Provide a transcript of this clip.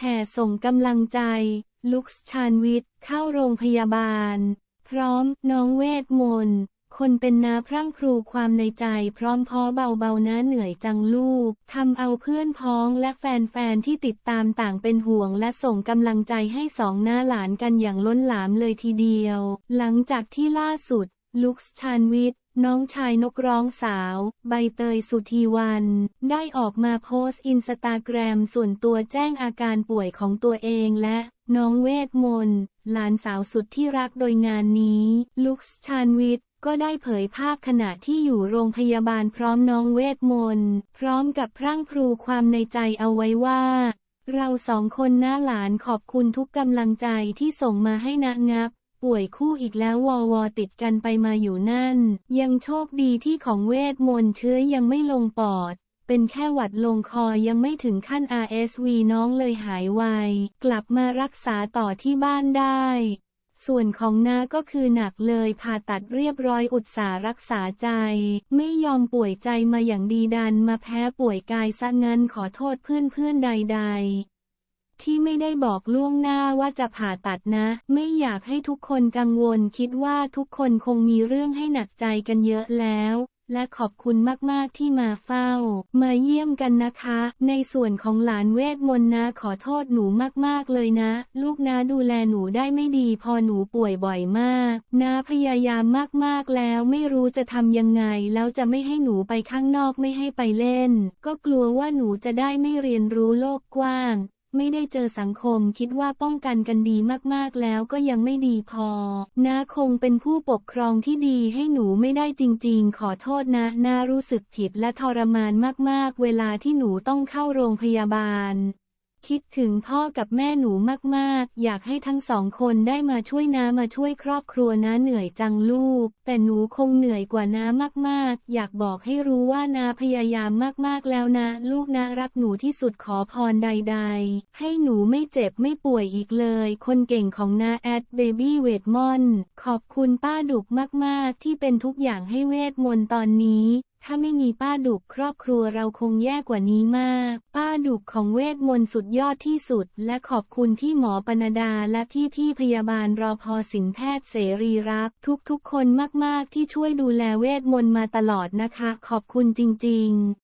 แห่ส่งกำลังใจ ลุกส์ชาญวิทย์ เข้าโรงพยาบาล พร้อมน้องเวทมนต์คนเป็นนาพรั่งพรูความในใจพร้อมพอเบาๆนะเหนื่อยจังลูกทำเอาเพื่อนพ้องและแฟนๆที่ติดตามต่างเป็นห่วงและส่งกำลังใจให้สองหน้าหลานกันอย่างล้นหลามเลยทีเดียว หลังจากที่ล่าสุด ลุกส์ชาญวิทย์ น้องชายนกร้องสาว ใบเตยสุธีวัน ได้ออกมาโพสต์อินสตาแกรมส่วนตัวแจ้งอาการป่วยของตัวเองและน้องเวทมนต์หลานสาวสุดที่รักโดยงานนี้ ลุกชาญวิทย์ก็ได้เผยภาพขณะที่อยู่โรงพยาบาลพร้อมน้องเวทมนต์พร้อมกับพรั่งพรูความในใจเอาไว้ว่า เราสองคนหน้าหลานขอบคุณทุกกำลังใจที่ส่งมาให้นะงับ ป่วยคู่อีกแล้ววอวอติดกันไปมาอยู่นั่น ยังโชคดีที่ของเวทมนต์เชื้อยังไม่ลงปอด เป็นแค่หวัดลงคอยังไม่ถึงขั้น RSV น้องเลยหายไว กลับมารักษาต่อที่บ้านได้ ส่วนของน้าก็คือหนักเลยผ่าตัดเรียบร้อยอุตสารักษาใจ ไม่ยอมป่วยใจมาอย่างดีดันมาแพ้ป่วยกายซะงั้นขอโทษเพื่อนๆใด ๆ ที่ไม่ได้บอกล่วงหน้าว่าจะผ่าตัดนะ ไม่อยากให้ทุกคนกังวลคิดว่าทุกคนคงมีเรื่องให้หนักใจกันเยอะแล้วและขอบคุณมาก ๆ ที่มาเฝ้า มาเยี่ยมกันนะคะ ในส่วนของหลานเวทมนต์นะขอโทษหนูมาก ๆ เลยนะ ลูกนะดูแลหนูได้ไม่ดีพอหนูป่วยบ่อยมาก นะพยายามมาก ๆ แล้วไม่รู้จะทำยังไง แล้วจะไม่ให้หนูไปข้างนอกไม่ให้ไปเล่น ก็กลัวว่าหนูจะได้ไม่เรียนรู้โลกกว้าง ไม่ได้เจอสังคมคิดว่าป้องกันกันดีมากๆแล้วก็ยังไม่ดีพอนาคงเป็นผู้ปกครองที่ดีให้หนูไม่ได้จริงๆ ขอโทษนะนารู้สึกผิดและทรมานมากๆ เวลาที่หนูต้องเข้าโรงพยาบาล คิดถึงพ่อกับแม่หนูมากๆ อยากให้ทั้งสองคนได้มาช่วยน้ามาช่วยครอบครัวน้าเหนื่อยจังลูก แต่หนูคงเหนื่อยกว่าน้ามากๆ อยากบอกให้รู้ว่าน้าพยายามมากๆแล้วนะ ลูกนะรักหนูที่สุดขอพรใด ๆ ให้หนูไม่เจ็บไม่ป่วยอีกเลย คนเก่งของน้าแอดเบบี้เวทมอนขอบคุณป้าดุกมากๆ ที่เป็นทุกอย่างให้เวทมนต์ตอนนี้ ถ้าไม่มีป้าดุกครอบครัวเราคงแย่กว่านี้มาก ป้าดุกของเวทมนต์สุดยอดที่สุด และขอบคุณที่หมอปนดาและพี่พี่พยาบาลรอพอสินแพทย์เสรีรัก ทุกๆคนมากๆที่ช่วยดูแลเวทมนต์มาตลอดนะคะ ขอบคุณจริง ๆ